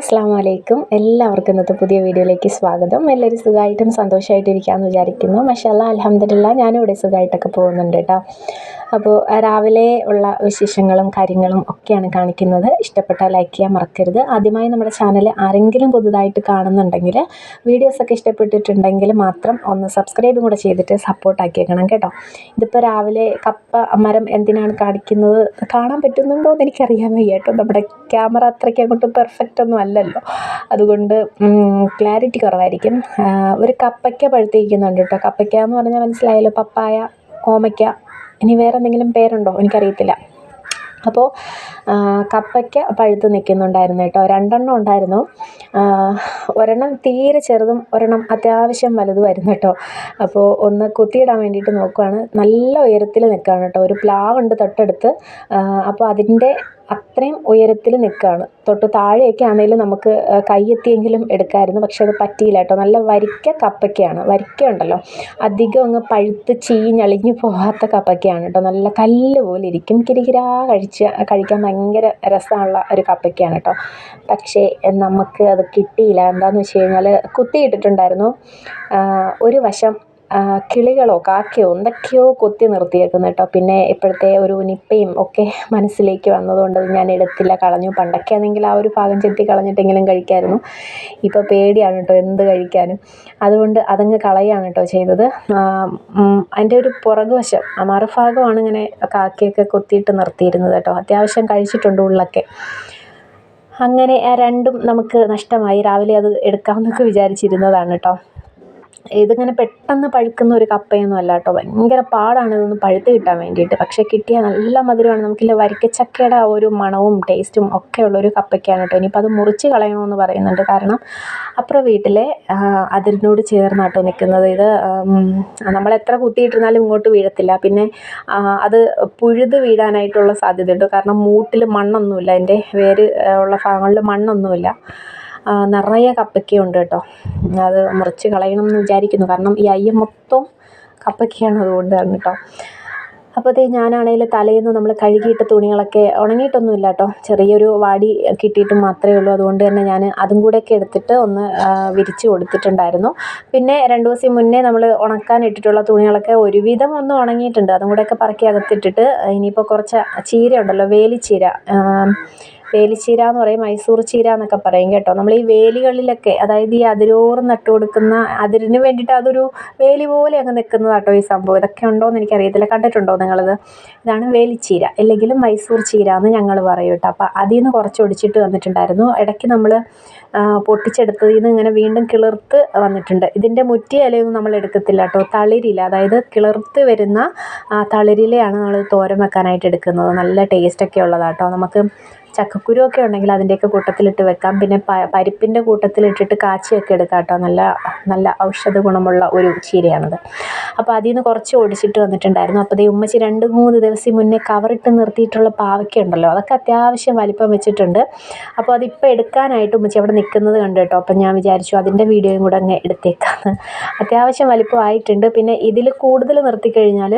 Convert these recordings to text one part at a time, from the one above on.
അസ്സാം വലൈക്കും എല്ലാവർക്കും ഇന്നത്തെ പുതിയ വീഡിയോയിലേക്ക് സ്വാഗതം. എല്ലാവരും സുഖമായിട്ടും സന്തോഷമായിട്ടിരിക്കാമെന്ന് വിചാരിക്കുന്നു. മഷാല്ല അലഹമ്മദില്ല ഇവിടെ സുഖമായിട്ടൊക്കെ പോകുന്നുണ്ട് കേട്ടോ. അപ്പോൾ രാവിലെ ഉള്ള വിശേഷങ്ങളും കാര്യങ്ങളും ഒക്കെയാണ് കാണിക്കുന്നത്. ഇഷ്ടപ്പെട്ടാൽ ലൈക്ക് ചെയ്യാൻ മറക്കരുത്. ആദ്യമായി നമ്മുടെ ചാനൽ ആരെങ്കിലും പുതുതായിട്ട് കാണുന്നുണ്ടെങ്കിൽ വീഡിയോസൊക്കെ ഇഷ്ടപ്പെട്ടിട്ടുണ്ടെങ്കിൽ മാത്രം ഒന്ന് സബ്സ്ക്രൈബും കൂടെ ചെയ്തിട്ട് സപ്പോർട്ടാക്കിയേക്കണം കേട്ടോ. ഇതിപ്പോൾ രാവിലെ കപ്പ മരം എന്തിനാണ് കാണിക്കുന്നത്? കാണാൻ പറ്റുന്നുണ്ടോ എന്ന് എനിക്കറിയാൻ വയ്യ കേട്ടോ. നമ്മുടെ ക്യാമറ അത്രയ്ക്ക് അങ്ങോട്ട് പെർഫെക്റ്റ് ഒന്നും അല്ലല്ലോ അതുകൊണ്ട് ക്ലാരിറ്റി കുറവായിരിക്കും. ഒരു കപ്പയ്ക്ക പഴുത്തിരിക്കുന്നുണ്ട് കേട്ടോ കപ്പയ്ക്ക എന്ന് പറഞ്ഞാൽ മനസ്സിലായല്ലോ പപ്പായ ഓമയ്ക്ക ഇനി വേറെ എന്തെങ്കിലും പേരുണ്ടോ? എനിക്കറിയത്തില്ല. അപ്പോൾ കപ്പയ്ക്ക പഴുത്ത് നിൽക്കുന്നുണ്ടായിരുന്നു കേട്ടോ രണ്ടെണ്ണം ഉണ്ടായിരുന്നു. ഒരെണ്ണം തീരെ ചെറുതും ഒരെണ്ണം അത്യാവശ്യം വലുതുമായിരുന്നു കേട്ടോ അപ്പോൾ ഒന്ന് കുത്തിയിടാൻ വേണ്ടിയിട്ട് നോക്കുവാണ്. നല്ല ഉയരത്തിൽ നിൽക്കുകയാണ് കേട്ടോ ഒരു പ്ലാവുണ്ട് തൊട്ടടുത്ത്. അപ്പോൾ അതിന്റെ അത്രയും ഉയരത്തിൽ നിൽക്കുകയാണ്. തൊട്ട് താഴെയൊക്കെ ആണെങ്കിലും നമുക്ക് കയ്യെത്തിയെങ്കിലും എടുക്കാമായിരുന്നു പക്ഷെ അത് പറ്റിയില്ല കേട്ടോ. നല്ല വരിക്ക കപ്പയ്ക്കയാണ് വരിക്ക ഉണ്ടല്ലോ. അധികം അങ്ങ് പഴുത്ത് ചീഞ്ഞളിഞ്ഞു പോകാത്ത കപ്പയ്ക്കയാണ് കേട്ടോ. നല്ല കല്ല് പോലെ ഇരിക്കും. കിരികിരാ കഴിച്ച് കഴിക്കാൻ ഭയങ്കര രസമുള്ള ഒരു കപ്പയ്ക്കയാണ് കേട്ടോ. പക്ഷേ നമുക്ക് അത് കിട്ടിയില്ല. എന്താണെന്ന് വെച്ച് കഴിഞ്ഞാൽ കുത്തിയിട്ടിട്ടുണ്ടായിരുന്നു. ഒരു വശം കിളികളോ കാക്കയോ എന്തൊക്കെയോ കൊത്തി നിർത്തിയേക്കുന്നു കേട്ടോ. പിന്നെ ഇപ്പോഴത്തെ ഒരു നിപ്പയും ഒക്കെ മനസ്സിലേക്ക് വന്നതുകൊണ്ട് ഞാൻ എടുത്തില്ല കളഞ്ഞു. പണ്ടൊക്കെ ആണെങ്കിൽ ആ ഒരു ഭാഗം ചെത്തി കളഞ്ഞിട്ടെങ്കിലും കഴിക്കായിരുന്നു. ഇപ്പോൾ പേടിയാണ് കേട്ടോ എന്ത് കഴിക്കാനും. അതുകൊണ്ട് അതങ്ങ് കളയാണ് കേട്ടോ ചെയ്തത്. അതിന്റെ ഒരു പുറകുവശം മറുഭാഗമാണ് ഇങ്ങനെ കാക്കയൊക്കെ കൊത്തിയിട്ട് നിർത്തിയിരുന്നത് കേട്ടോ. അത്യാവശ്യം കഴിച്ചിട്ടുണ്ട് ഉള്ളൊക്കെ. അങ്ങനെ രണ്ടും നമുക്ക് നഷ്ടമായി. രാവിലെ അത് എടുക്കാമെന്നൊക്കെ വിചാരിച്ചിരുന്നതാണ് കേട്ടോ. ഇതിങ്ങനെ പെട്ടെന്ന് പഴുക്കുന്ന ഒരു കപ്പയൊന്നും അല്ല കേട്ടോ. ഭയങ്കര പാടാണ് ഇതൊന്ന് പഴുത്ത് കിട്ടാൻ വേണ്ടിയിട്ട്. പക്ഷേ കിട്ടിയാൽ നല്ല മധുരമാണ്. നമുക്കില്ല വരിക്കച്ചക്കയുടെ ആ ഒരു മണവും ടേസ്റ്റും ഒക്കെ ഉള്ളൊരു കപ്പയ്ക്കാണ് കേട്ടോ. ഇനിയിപ്പോൾ അത് മുറിച്ച് കളയണമെന്ന് പറയുന്നുണ്ട്. കാരണം അപ്പുറം വീട്ടിലെ അതിരിനോട് ചേർന്നാട്ടോ നിൽക്കുന്നത് ഇത് നമ്മൾ എത്ര കുത്തിയിട്ടിരുന്നാലും ഇങ്ങോട്ട് വീഴത്തില്ല. പിന്നെ അത് പുഴുത് വീഴാനായിട്ടുള്ള സാധ്യതയുണ്ട്. കാരണം മൂട്ടിൽ മണ്ണൊന്നുമില്ല. അതിന്റെ വേര് ഉള്ള ഭാഗങ്ങളിൽ മണ്ണൊന്നുമില്ല. നിറയെ കപ്പയ്ക്കയുണ്ട് കേട്ടോ. അത് മുറിച്ച് കളയണം എന്ന് വിചാരിക്കുന്നു. കാരണം ഈ അയ്യം മൊത്തം കപ്പയ്ക്കയാണ് അതുകൊണ്ടാണ് കേട്ടോ. അപ്പോൾ ദേ ഞാനാണെങ്കിൽ തലേന്ന് നമ്മൾ കഴുകിയിട്ട് തുണികളൊക്കെ ഉണങ്ങിയിട്ടൊന്നുമില്ല കേട്ടോ. ചെറിയൊരു വാടി കിട്ടിയിട്ട് മാത്രമേ ഉള്ളൂ. അതുകൊണ്ട് തന്നെ ഞാൻ അതും കൂടെയൊക്കെ എടുത്തിട്ട് ഒന്ന് വിരിച്ച് കൊടുത്തിട്ടുണ്ടായിരുന്നു. പിന്നെ രണ്ട് ദിവസം മുന്നേ നമ്മൾ ഉണക്കാൻ ഇട്ടിട്ടുള്ള തുണികളൊക്കെ ഒരുവിധം ഒന്ന് ഉണങ്ങിയിട്ടുണ്ട്. അതും കൂടെയൊക്കെ പറക്കി അകത്തിട്ടിട്ട് ഇനിയിപ്പോൾ കുറച്ച് ചീര ഉണ്ടല്ലോ വേലിച്ചീര വേലിച്ചീര എന്ന് പറയും മൈസൂർ ചീര എന്നൊക്കെ പറയും കേട്ടോ. നമ്മൾ ഈ വേലികളിലൊക്കെ അതായത് ഈ അതിരോറ് നട്ടു കൊടുക്കുന്ന അതിരിന് വേണ്ടിയിട്ട് അതൊരു വേലി പോലെ അങ്ങ് നിൽക്കുന്നതാട്ടോ ഈ സംഭവം. ഇതൊക്കെ ഉണ്ടോ എന്ന് എനിക്കറിയത്തില്ല. കണ്ടിട്ടുണ്ടോ നിങ്ങളത്? ഇതാണ് വേലിച്ചീര അല്ലെങ്കിൽ മൈസൂർ ചീര എന്ന് ഞങ്ങൾ പറയും കേട്ടോ. അപ്പോൾ അതിൽ നിന്ന് കുറച്ച് ഒടിച്ചിട്ട് വന്നിട്ടുണ്ടായിരുന്നു. ഇടയ്ക്ക് നമ്മൾ പൊട്ടിച്ചെടുത്തതിൽ നിന്ന് ഇങ്ങനെ വീണ്ടും കിളിർത്ത് വന്നിട്ടുണ്ട്. ഇതിന്റെ മുറ്റി ഇലയൊന്നും നമ്മൾ എടുക്കത്തില്ല കേട്ടോ. തളിരില അതായത് കിളിർത്ത് വരുന്ന തളിരിലയാണ് നമ്മൾ തോരൻ വെക്കാനായിട്ട് എടുക്കുന്നത്. നല്ല ടേസ്റ്റൊക്കെ ഉള്ളതാട്ടോ നമുക്ക് ചക്കക്കുരു ഒക്കെ ഉണ്ടെങ്കിൽ അതിന്റെയൊക്കെ കൂട്ടത്തിലിട്ട് വെക്കാം. പിന്നെ പരിപ്പിന്റെ കൂട്ടത്തിലിട്ടിട്ട് കാച്ചിയൊക്കെ എടുക്കാം കേട്ടോ. നല്ല നല്ല ഔഷധ ഗുണമുള്ള ഒരു ചീരയാണത്. അപ്പോൾ അതിൽ നിന്ന് കുറച്ച് ഒടിച്ചിട്ട് വന്നിട്ടുണ്ടായിരുന്നു. അപ്പോൾ ദേ ഉമ്മച്ചി രണ്ട് മൂന്ന് ദിവസം മുന്നേ കവറിട്ട് നിർത്തിയിട്ടുള്ള പാവയ്ക്ക ഉണ്ടല്ലോ. അതൊക്കെ അത്യാവശ്യം വലിപ്പം വെച്ചിട്ടുണ്ട്. അപ്പോൾ അതിപ്പോൾ എടുക്കാനായിട്ട് ഉമ്മച്ചി അവിടെ നിൽക്കുന്നത് കണ്ടു കേട്ടോ. അപ്പം ഞാൻ വിചാരിച്ചു അതിന്റെ വീഡിയോയും കൂടെ അങ്ങ് എടുത്തേക്കാം അത്യാവശ്യം വലിപ്പം ആയിട്ടുണ്ട് പിന്നെ ഇതിൽ കൂടുതൽ നിർത്തിക്കഴിഞ്ഞാൽ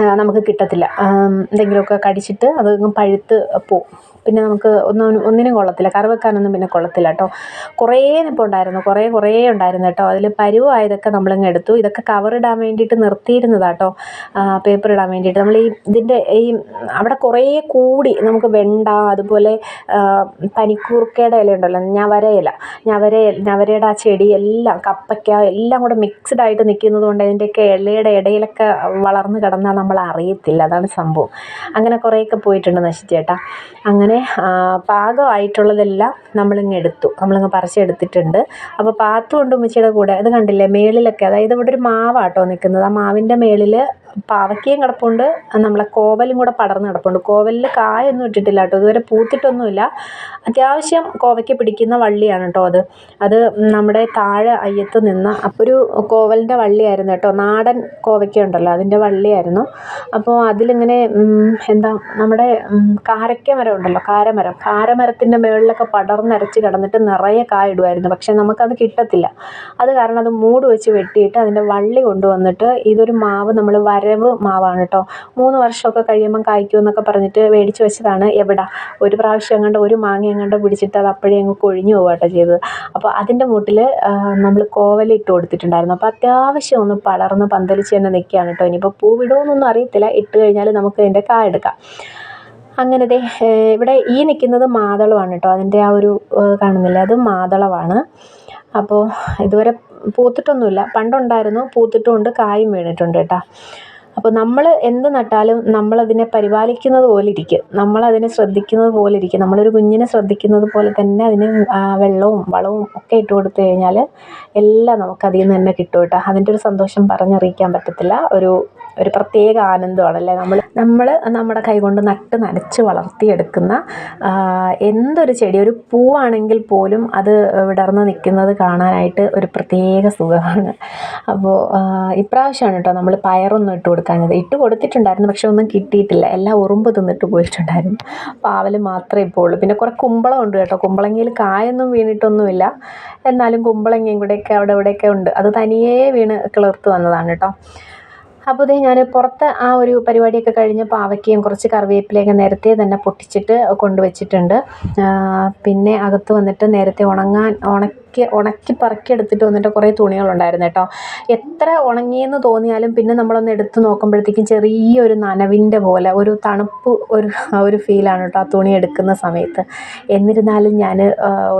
നമുക്ക് കിട്ടത്തില്ല. എന്തെങ്കിലുമൊക്കെ കടിച്ചിട്ട് അത് പഴുത്ത് പോവും. പിന്നെ നമുക്ക് ഒന്നും ഒന്നിനും കൊള്ളത്തില്ല. കറി വെക്കാനൊന്നും പിന്നെ കൊള്ളത്തില്ല കേട്ടോ കുറേ നിപ്പോൾ ഉണ്ടായിരുന്നു. കുറേ കുറേ ഉണ്ടായിരുന്നു കേട്ടോ അതിൽ പരുവായതൊക്കെ നമ്മളിങ്ങ് എടുത്തു. ഇതൊക്കെ കവറിടാൻ വേണ്ടിയിട്ട് നിർത്തിയിരുന്നതാണ് കേട്ടോ പേപ്പർ ഇടാൻ വേണ്ടിയിട്ട്. നമ്മൾ ഈ ഇതിന്റെ ഈ അവിടെ കുറേ കൂടി നമുക്ക് വെണ്ട അതുപോലെ പനിക്കൂർക്കയുടെ ഇല ഉണ്ടല്ലോ. ഞവരയില. ഞവര ഞവരയുടെ ആ ചെടി എല്ലാം കപ്പയ്ക്ക എല്ലാം കൂടെ മിക്സ്ഡ് ആയിട്ട് നിൽക്കുന്നത് കൊണ്ട് അതിന്റെയൊക്കെ ഇലയുടെ ഇടയിലൊക്കെ വളർന്നു കിടന്നാൽ നമ്മൾ അറിയത്തില്ല അതാണ് സംഭവം. അങ്ങനെ കുറേയൊക്കെ പോയിട്ടുണ്ട് നശിച്ചേട്ടാ. അങ്ങനെ ആ, പാകമായിട്ടുള്ളതെല്ലാം നമ്മളിങ്ങ് എടുത്തു. നമ്മളിങ്ങ് പറിച്ചെടുത്തിട്ടുണ്ട്. അപ്പോൾ പാത്തുകൊണ്ട് ഉമ്മച്ചിയുടെ കൂടെ അത് കണ്ടില്ലേ മേളിലൊക്കെ അതായത് ഇവിടെ ഒരു മാവാട്ടോ നിൽക്കുന്നത് ആ മാവിന്റെ മേളിൽ പാവയ്ക്കയും കിടപ്പുണ്ട്. നമ്മളെ കോവലും കൂടെ പടർന്ന് കിടപ്പുണ്ട്. കോവലിൽ കായൊന്നും ഇട്ടിട്ടില്ല കേട്ടോ. ഇതുവരെ പൂത്തിട്ടൊന്നുമില്ല. അത്യാവശ്യം കോവയ്ക്ക് പിടിക്കുന്ന വള്ളിയാണ് കേട്ടോ അത്. അത് നമ്മുടെ താഴെ അയ്യത്ത് നിന്ന ഒരു കോവലിന്റെ വള്ളിയായിരുന്നു കേട്ടോ. നാടൻ കോവയ്ക്ക ഉണ്ടല്ലോ അതിന്റെ വള്ളിയായിരുന്നു. അപ്പോൾ അതിലിങ്ങനെ എന്താ നമ്മുടെ കാരക്ക മരം ഉണ്ടല്ലോ കാരമരം. കാരമരത്തിന്റെ മുകളിലൊക്കെ പടർന്നരച്ച് കിടന്നിട്ട് നിറയെ കായ ഇടുമായിരുന്നു പക്ഷെ നമുക്കത് കിട്ടത്തില്ല. അത് കാരണം അത് മൂട് വെച്ച് വെട്ടിയിട്ട് അതിന്റെ വള്ളി കൊണ്ടുവന്നിട്ട് ഇതൊരു മാവ് നമ്മൾ വരവ് മാവാണ് കേട്ടോ മൂന്ന് വർഷമൊക്കെ കഴിയുമ്പം കായ്ക്കും എന്നൊക്കെ പറഞ്ഞിട്ട് മേടിച്ച് വെച്ചതാണ് എവിടെ. ഒരു പ്രാവശ്യം എങ്ങാണ്ട് ഒരു മാങ്ങ എങ്ങാണ്ട് പിടിച്ചിട്ട് അത് അപ്പോഴേ അങ്ങ് കൊഴിഞ്ഞു പോവുക കേട്ടോ ചെയ്തത്. അപ്പോൾ അതിന്റെ മൂട്ടിൽ നമ്മൾ കോവലിട്ട് കൊടുത്തിട്ടുണ്ടായിരുന്നു. അപ്പോൾ അത്യാവശ്യം ഒന്ന് പടർന്ന് പന്തലിച്ച് തന്നെ നിൽക്കുകയാണ് കേട്ടോ ഇനിയിപ്പോൾ പൂ വിടുമെന്നൊന്നും അറിയത്തില്ല. ഇട്ട് കഴിഞ്ഞാൽ നമുക്ക് അതിന്റെ കായ എടുക്കാം. അങ്ങനെ ദേ ഇവിടെ ഈ നിൽക്കുന്നത് മാതളമാണ് കേട്ടോ അതിന്റെ ആ ഒരു കാണുന്നില്ല? അത് മാതളമാണ് അപ്പോൾ ഇതുവരെ പൂത്തിട്ടൊന്നുമില്ല. പണ്ടുണ്ടായിരുന്നു പൂത്തിട്ടുമുണ്ട് കായും വീണിട്ടുണ്ട് കേട്ടോ. അപ്പോൾ നമ്മൾ എന്ത് നട്ടാലും നമ്മളതിനെ പരിപാലിക്കുന്നത് പോലെ ഇരിക്കും നമ്മളതിനെ ശ്രദ്ധിക്കുന്നത് പോലെ ഇരിക്കും നമ്മളൊരു കുഞ്ഞിനെ ശ്രദ്ധിക്കുന്നത് പോലെ തന്നെ അതിന് വെള്ളവും വളവും ഒക്കെ ഇട്ട് കൊടുത്തു കഴിഞ്ഞാൽ എല്ലാം നമുക്കതിൽ നിന്ന് തന്നെ കിട്ടും കേട്ടോ. അതിന്റെ ഒരു സന്തോഷം പറഞ്ഞറിയിക്കാൻ പറ്റത്തില്ല. ഒരു ഒരു പ്രത്യേക ആനന്ദമാണല്ലേ? നമ്മൾ നമ്മൾ നമ്മുടെ കൈകൊണ്ട് നട്ട് നനച്ച് വളർത്തിയെടുക്കുന്ന എന്തൊരു ചെടി? ഒരു പൂവാണെങ്കിൽ പോലും അത് വിടർന്ന് നിൽക്കുന്നത് കാണാനായിട്ട് ഒരു പ്രത്യേക സുഖമാണ്. അപ്പോൾ ഇപ്രാവശ്യമാണ് കേട്ടോ നമ്മൾ പയറൊന്നും ഇട്ട് കൊടുക്കാഞ്ഞത്. ഇട്ട് കൊടുത്തിട്ടുണ്ടായിരുന്നു പക്ഷെ ഒന്നും കിട്ടിയിട്ടില്ല. എല്ലാം ഉറുമ്പ് തിന്നിട്ട് പോയിട്ടുണ്ടായിരുന്നു. പാവൽ മാത്രമേ ഇപ്പോൾ ഉള്ളൂ. പിന്നെ കുറേ കുമ്പളം ഉണ്ട് കേട്ടോ. കുമ്പളങ്ങയിൽ കായൊന്നും വീണിട്ടൊന്നുമില്ല. എന്നാലും കുമ്പളങ്ങയും കൂടെയൊക്കെ അവിടെ ഇവിടെയൊക്കെ ഉണ്ട്. അത് തനിയേ വീണ് കിളിർത്ത് വന്നതാണ് കേട്ടോ. അപ്പോൾ ഇതേ ഞാൻ പുറത്ത് ആ ഒരു പരിപാടിയൊക്കെ കഴിഞ്ഞ് പാവയ്ക്കയും കുറച്ച് കറിവേപ്പിലയൊക്കെ നേരത്തെ തന്നെ പൊട്ടിച്ചിട്ട് കൊണ്ടുവച്ചിട്ടുണ്ട്. പിന്നെ അകത്ത് വന്നിട്ട് നേരത്തെ ഉണങ്ങാൻ ഉണക്കി ഉണക്കി പറക്കി എടുത്തിട്ട് വന്നിട്ട് കുറേ തുണികളുണ്ടായിരുന്നു കേട്ടോ. എത്ര ഉണങ്ങിയെന്ന് തോന്നിയാലും പിന്നെ നമ്മളൊന്ന് എടുത്ത് നോക്കുമ്പോഴത്തേക്കും ചെറിയൊരു നനവിന്റെ പോലെ ഒരു തണുപ്പ് ഒരു ഒരു ഫീലാണ് കേട്ടോ ആ തുണി എടുക്കുന്ന സമയത്ത്. എന്നിരുന്നാലും ഞാൻ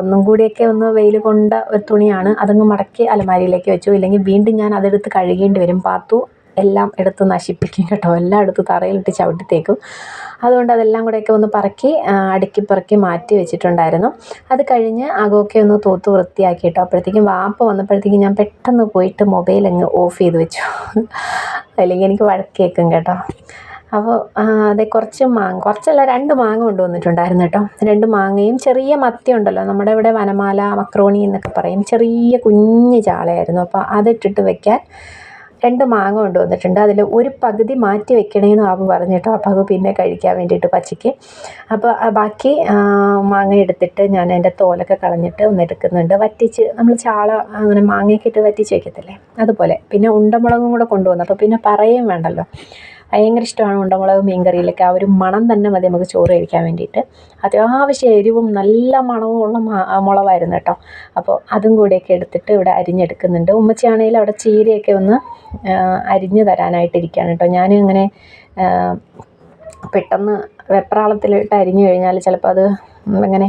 ഒന്നും കൂടിയൊക്കെ ഒന്ന് വെയിൽ കൊണ്ട ഒരു തുണിയാണ്. അതങ്ങ് മടക്കി അലമാരിയിലേക്ക് വെച്ചു. ഇല്ലെങ്കിൽ വീണ്ടും ഞാൻ അതെടുത്ത് കഴുകേണ്ടി വരും. പാത്തു എല്ലാം എടുത്ത് നശിപ്പിക്കും കേട്ടോ. എല്ലാം എടുത്ത് തറയിലിട്ട് ചവിട്ടിത്തേക്കും. അതുകൊണ്ട് അതെല്ലാം കൂടെയൊക്കെ ഒന്ന് പറക്കി അടുക്കി പറക്കി മാറ്റി വെച്ചിട്ടുണ്ടായിരുന്നു. അത് കഴിഞ്ഞ് അകമൊക്കെ ഒന്ന് തൂത്ത് വൃത്തിയാക്കി കേട്ടോ. അപ്പോഴത്തേക്കും വാപ്പ വന്നപ്പോഴത്തേക്കും ഞാൻ പെട്ടെന്ന് പോയിട്ട് മൊബൈൽ അങ്ങ് ഓഫ് ചെയ്ത് വെച്ചു. അല്ലെങ്കിൽ എനിക്ക് വഴക്കേക്കും കേട്ടോ. അപ്പോൾ അതെ കുറച്ച് മാങ്ങ കുറച്ചല്ല രണ്ട് മാങ്ങ കൊണ്ടുവന്നിട്ടുണ്ടായിരുന്നു കേട്ടോ. രണ്ട് മാങ്ങയും ചെറിയ മത്തി ഉണ്ടല്ലോ. നമ്മുടെ ഇവിടെ വനമാല മക്രോണി എന്നൊക്കെ പറയും. ചെറിയ കുഞ്ഞ് ചാളയായിരുന്നു. അപ്പോൾ അതിട്ടിട്ട് വെക്കാൻ രണ്ട് മാങ്ങ കൊണ്ടുവന്നിട്ടുണ്ട്. അതിൽ ഒരു പകുതി മാറ്റി വെക്കണേന്ന് ആപ്പ് പറഞ്ഞു കേട്ടോ. ആ പകുതി പിന്നെ കഴിക്കാൻ വേണ്ടിയിട്ട് പച്ചയ്ക്ക് അപ്പോൾ ബാക്കി മാങ്ങ എടുത്തിട്ട് ഞാൻ അതിന്റെ തോലൊക്കെ കളഞ്ഞിട്ട് ഒന്ന് എടുക്കുന്നുണ്ട്. വറ്റിച്ച് നമ്മൾ ചാള അങ്ങനെ മാങ്ങയൊക്കെ ഇട്ട് വറ്റിച്ച് വെക്കത്തില്ലേ? അതുപോലെ. പിന്നെ ഉണ്ടമുളകും കൂടെ കൊണ്ടുവന്നു. അപ്പോൾ പിന്നെ പറയുകയും വേണ്ടല്ലോ. ഭയങ്കര ഇഷ്ടമാണ് ഉണ്ടമുളക് മീൻകറിയിലൊക്കെ. ആ ഒരു മണം തന്നെ മതി നമുക്ക് ചോറ് കഴിക്കാൻ വേണ്ടിയിട്ട്. അത്യാവശ്യം എരിവും നല്ല മണവും ഉള്ള മുളകായിരുന്നു കേട്ടോ. അപ്പോൾ അതും കൂടിയൊക്കെ എടുത്തിട്ട് ഇവിടെ അരിഞ്ഞെടുക്കുന്നുണ്ട്. ഉമ്മച്ചിയാണെങ്കിൽ അവിടെ ചീരയൊക്കെ ഒന്ന് അരിഞ്ഞു തരാനായിട്ടിരിക്കുകയാണ് കേട്ടോ. ഞാനും ഇങ്ങനെ പെട്ടെന്ന് വെപ്രാളത്തിലിട്ട് അരിഞ്ഞു കഴിഞ്ഞാൽ ചിലപ്പോൾ അത് ഇങ്ങനെ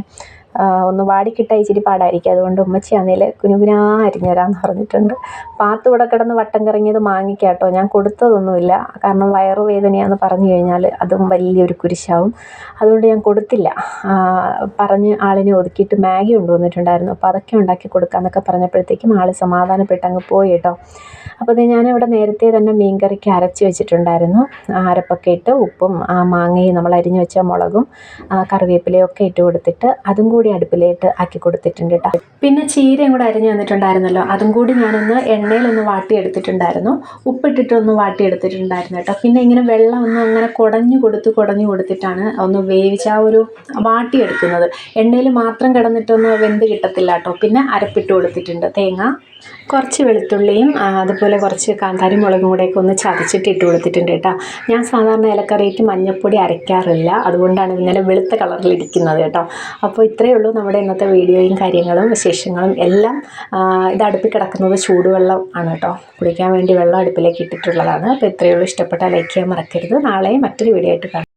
ഒന്ന് വാടിക്കിട്ടാൽ ഇച്ചിരി പാടായിരിക്കും. അതുകൊണ്ട് ഉമ്മച്ചിയാണെങ്കിൽ കുനുകുനാ അരിഞ്ഞു തരാമെന്ന് പറഞ്ഞിട്ടുണ്ട്. പാത്ത് ഇവിടെ കിടന്ന് വട്ടം കറങ്ങിയത് മാങ്ങിക്കാട്ടോ. ഞാൻ കൊടുത്തതൊന്നുമില്ല. കാരണം വയറുവേദനയാന്ന് പറഞ്ഞു കഴിഞ്ഞാൽ അതും വലിയൊരു കുരിശാവും. അതുകൊണ്ട് ഞാൻ കൊടുത്തില്ല. പറഞ്ഞ് ആളിനെ ഒതുക്കിയിട്ട് മാഗി കൊണ്ടുവന്നിട്ടുണ്ടായിരുന്നു. അപ്പോൾ അതൊക്കെ ഉണ്ടാക്കി കൊടുക്കാമെന്നൊക്കെ പറഞ്ഞപ്പോഴത്തേക്കും ആൾ സമാധാനപ്പെട്ട് അങ്ങ് പോയി കേട്ടോ. അപ്പോൾ ഇത് ഞാനിവിടെ നേരത്തെ തന്നെ മീൻകറിക്ക് അരച്ച് വെച്ചിട്ടുണ്ടായിരുന്നു. അരപ്പൊക്കെ ഇട്ട് ഉപ്പും മാങ്ങയും നമ്മൾ അരിഞ്ഞു വെച്ച മുളകും കറിവേപ്പിലയും ഒക്കെ ഇട്ട് കൊടുത്തിട്ട് അതും കൂടി അടുപ്പിലേട്ട് ആക്കി കൊടുത്തിട്ടുണ്ട് കേട്ടോ. പിന്നെ ചീരയും കൂടെ അരിഞ്ഞു വന്നിട്ടുണ്ടായിരുന്നല്ലോ. അതും കൂടി ഞാനൊന്ന് എണ്ണയിലൊന്ന് വാട്ടിയെടുത്തിട്ടുണ്ടായിരുന്നു. ഉപ്പിട്ടിട്ടൊന്ന് വാട്ടിയെടുത്തിട്ടുണ്ടായിരുന്നു കേട്ടോ. പിന്നെ ഇങ്ങനെ വെള്ളം ഒന്ന് അങ്ങനെ കുടഞ്ഞു കൊടുത്ത് കുടഞ്ഞു കൊടുത്തിട്ടാണ് ഒന്ന് വേവിച്ച ആ ഒരു വാട്ടിയെടുക്കുന്നത്. എണ്ണയിൽ മാത്രം കിടന്നിട്ടൊന്ന് വെന്ത് കിട്ടത്തില്ല കേട്ടോ. പിന്നെ അരപ്പിട്ട് കൊടുത്തിട്ടുണ്ട് തേങ്ങ. കുറച്ച് വെളുത്തുള്ളിയും അതുപോലെ കുറച്ച് കാന്താരി മുളകും കൂടെയൊക്കെ ഒന്ന് ചതച്ചിട്ട് ഇട്ട് കൊടുത്തിട്ടുണ്ട് കേട്ടോ. ഞാൻ സാധാരണ ഇലക്കറിയിട്ട് മഞ്ഞൾപ്പൊടി അരയ്ക്കാറില്ല. അതുകൊണ്ടാണ് ഇങ്ങനെ വെളുത്ത കളറിലിരിക്കുന്നത് കേട്ടോ. അപ്പോൾ ഇത്രയേ ഉള്ളൂ നമ്മുടെ ഇന്നത്തെ വീഡിയോയും കാര്യങ്ങളും വിശേഷങ്ങളും. എല്ലാം ഇത് അടുപ്പിൽ കിടക്കുന്നത് ചൂടുവെള്ളം ആണ് കേട്ടോ. കുടിക്കാൻ വേണ്ടി വെള്ളം അടുപ്പിലേക്ക് ഇട്ടിട്ടുള്ളതാണ്. അപ്പോൾ ഇത്രയേ ഉള്ളൂ. ഇഷ്ടപ്പെട്ടാൽ ലൈക്ക് ചെയ്യാൻ മറക്കരുത്. നാളെ മറ്റൊരു വീഡിയോ ആയിട്ട് കാണാം.